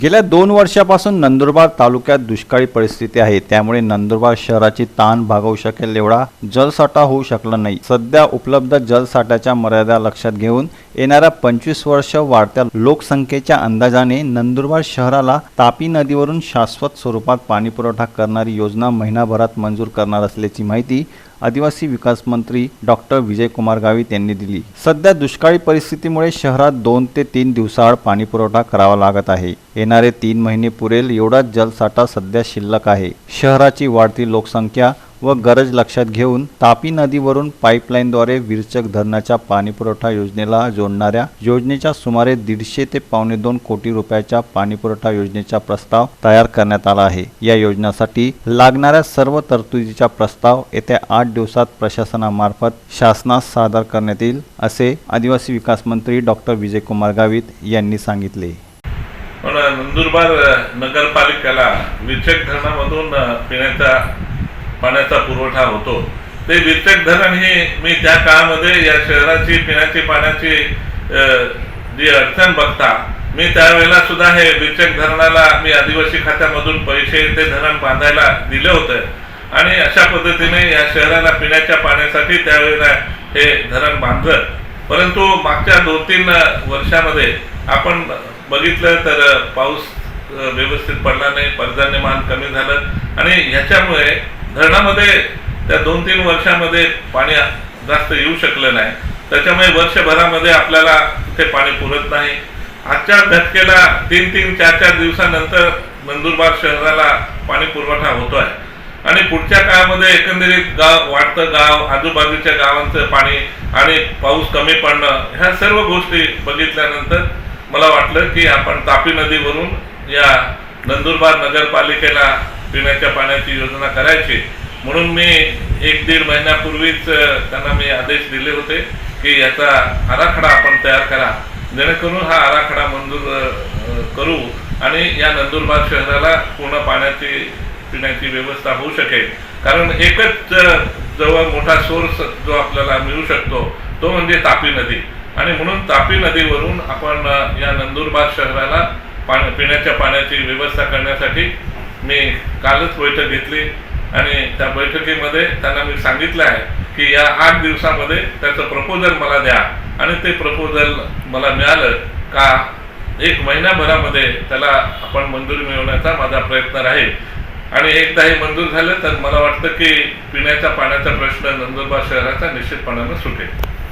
गेल्या दोन वर्षापासून नंदुरबार तालुक्यात दुष्काळी परिस्थिती आहे. त्यामुळे नंदुरबार शहराची ताण भागवू शकेल एवढा जलसाठा होऊ शकला नाही. सध्या उपलब्ध जलसाठ्याच्या मर्यादा लक्षात घेऊन येणाऱ्या पंचवीस वर्ष वाढत्या लोकसंख्येच्या अंदाजाने नंदुरबार शहराला तापी नदीवरून शाश्वत स्वरूपात पाणीपुरवठा करणारी योजना महिनाभरात मंजूर करणार असल्याची माहिती आदिवासी विकास मंत्री डॉक्टर विजयकुमार गावित यांनी दिली. सध्या दुष्काळी परिस्थितीमुळे शहरात दोन ते तीन दिवसाआड पाणीपुरवठा करावा लागत आहे. येणारे तीन महिने पुरेल एवढाच जलसाठा सध्या शिल्लक आहे. शहराची वाढती लोकसंख्या व गरज लक्षात घेऊन तापी नदीवरून पाईपलाईनद्वारे विरचक धरणाच्या पाणीपुरवठा योजनेला जोडणाऱ्या योजनेच्या सुमारे दीडशे ते पावणे दोन कोटी रुपयाच्या पाणीपुरवठा योजनेचा प्रस्ताव तयार करण्यात आला आहे. या योजनेसाठी लागणाऱ्या सर्व तरतुदीचा प्रस्ताव येत्या आठ दिवसात प्रशासनामार्फत शासनास सादर करण्यात येईल असे आदिवासी विकास मंत्री डॉक्टर विजयकुमार गावित यांनी सांगितले. नंदुरबार नगरपालिकेला विचक धरणामधून पिण्याचा पाण्याचा पुरवठा होतो. ते विचक धरण हे मी त्या काळामध्ये या शहराची पिण्याची पाण्याची जी अडचण बघता मी त्यावेळेला सुद्धा हे विचक धरणाला मी आदिवासी खात्यामधून पैसे ते धरण बांधायला दिले होते. आणि अशा पद्धतीने या शहराला पिण्याच्या पाण्यासाठी त्यावेळेला हे धरण बांधलं. परंतु मागच्या दोन तीन वर्षामध्ये आपण बघितलं तर पाऊस व्यवस्थित पडला नाही पर्जन्यमान कमी झालं. आणि ह्याच्यामुळे धरणामध्ये त्या दोन तीन वर्षामध्ये पाणी जास्त येऊ शकलं नाही. त्याच्यामुळे वर्षभरामध्ये आपल्याला ते पाणी पुरत नाही. आजच्या धटकेला तीन तीन चार चार दिवसानंतर नंदुरबार शहराला पाणी पुरवठा होतो आहे आणि पुढच्या काळामध्ये एकंदरीत गाव वाढतं गाव आजूबाजूच्या गावांचं पाणी आणि पाऊस कमी पडणं ह्या सर्व गोष्टी बघितल्यानंतर मला वाटलं की आपण तापी नदीवरून या नंदुरबार नगरपालिकेला पिण्याच्या पाण्याची योजना करायची. म्हणून मी एक दीड महिन्यापूर्वीच त्यांना मी आदेश दिले होते की याचा आराखडा आपण तयार करा. जेणेकरून हा आराखडा मंजूर करू आणि या नंदुरबार शहराला पूर्ण पाण्याची पिण्याची व्यवस्था होऊ शकेल. कारण एकच जवळ मोठा सोर्स जो आपल्याला मिळू शकतो तो म्हणजे तापी नदी. आणि म्हणून तापी नदीवरून आपण या नंदुरबार शहराला पाण्या पिण्याच्या पाण्याची व्यवस्था करण्यासाठी मी कालच बैठक घेतली आणि त्या बैठकीमध्ये त्यांना मी सांगितलं आहे की या आठ दिवसामध्ये त्याचं प्रपोजल मला द्या. आणि ते प्रपोजल मला मिळालं का एक महिन्याभरामध्ये त्याला आपण मंजुरी मिळवण्याचा माझा प्रयत्न राहील. आणि एकदा हे मंजूर झालं तर मला वाटतं की पिण्याच्या पाण्याचा प्रश्न नंदुरबार शहराचा निश्चितपणानं सुटेल.